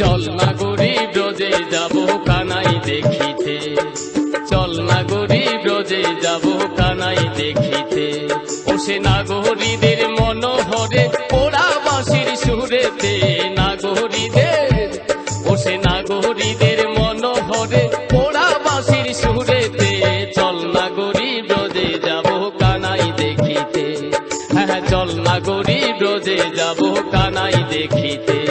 চল না গরিব রোজে যাব কানাই দেখিতে। চল না গরিব রোজে যাব কানাই দেখিতে। ও সে নাগরীদের মনোহরে ওরা বাঁশির সুরেতে নাগরীদের ও সে নাগরীদের মনোহরে ওরা বাঁশির সুরেতে চল না গরিব রোজে যাব কানাই দেখিতে। হ্যাঁ চল না গরিব রোজে যাব কানাই দেখিতে।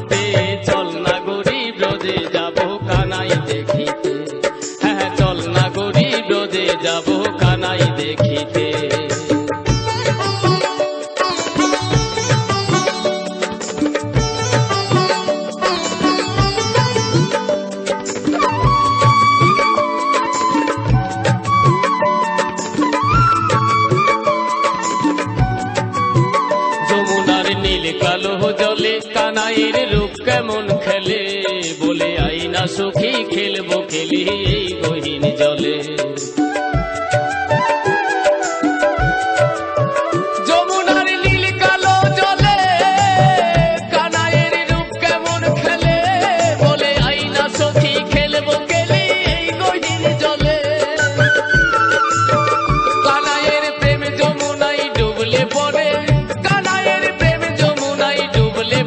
মাথাতে চল না হ্যাঁ চল না গরিব কানাই দেখিতে। নীল কালো জলে কানাইয়ের রূপ কেমন খেলে? বলে আইনা সুখী খেলব খেলি